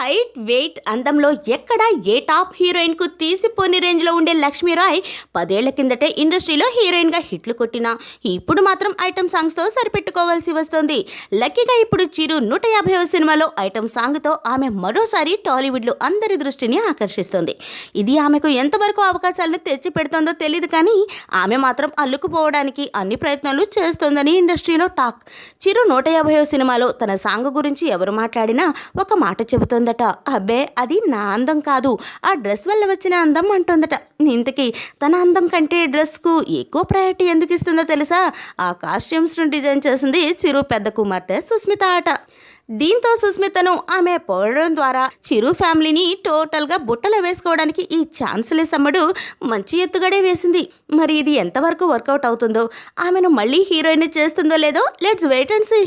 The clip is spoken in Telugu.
హైట్ వెయిట్ అందంలో ఎక్కడ ఏ టాప్ హీరోయిన్కు తీసిపోని రేంజ్లో ఉండే లక్ష్మీరాయ్ పదేళ్ళ కిందటే ఇండస్ట్రీలో హీరోయిన్గా హిట్లు కొట్టినా. ఇప్పుడు మాత్రం ఐటమ్ సాంగ్స్తో సరిపెట్టుకోవాల్సి వస్తుంది. లక్కీగా ఇప్పుడు చిరు నూట యాభైవ సినిమాలో ఐటమ్ సాంగ్తో ఆమె మరోసారి టాలీవుడ్లో అందరి దృష్టిని ఆకర్షిస్తుంది. ఇది ఆమెకు ఎంతవరకు అవకాశాలను తెచ్చి పెడుతుందో తెలియదు కానీ ఆమె మాత్రం అల్లుకుపోవడానికి అన్ని ప్రయత్నాలు చేస్తోందని ఇండస్ట్రీలో టాక్. చిరు నూట యాభైవ సినిమాలో తన సాంగ్ గురించి ఎవరు మాట్లాడినా ఒక మాట చెబుతోంది అంటుందట. అబ్బే అది నా అందం కాదు. ఆ డ్రెస్ వల్ల వచ్చిన అందం అంటుందట. ఇంతకీ తన అందం కంటే డ్రెస్కు ఎక్కువ ప్రయారిటీ ఎందుకు ఇస్తుందో తెలుసా? ఆ కాస్ట్యూమ్స్ను డిజైన్ చేసింది చిరు పెద్ద కుమార్తె సుస్మిత ఆట దీంతో సుస్మితను ఆమె పోడడం ద్వారా చిరు ఫ్యామిలీని టోటల్గా బుట్టలో వేసుకోవడానికి ఈ ఛాన్సులే సమ్మడు మంచి ఎత్తుగడే వేసింది. మరి ఇది ఎంతవరకు వర్కౌట్ అవుతుందో? ఆమెను మళ్ళీ హీరోయిన్ చేస్తుందో లేదో? Let's wait and see.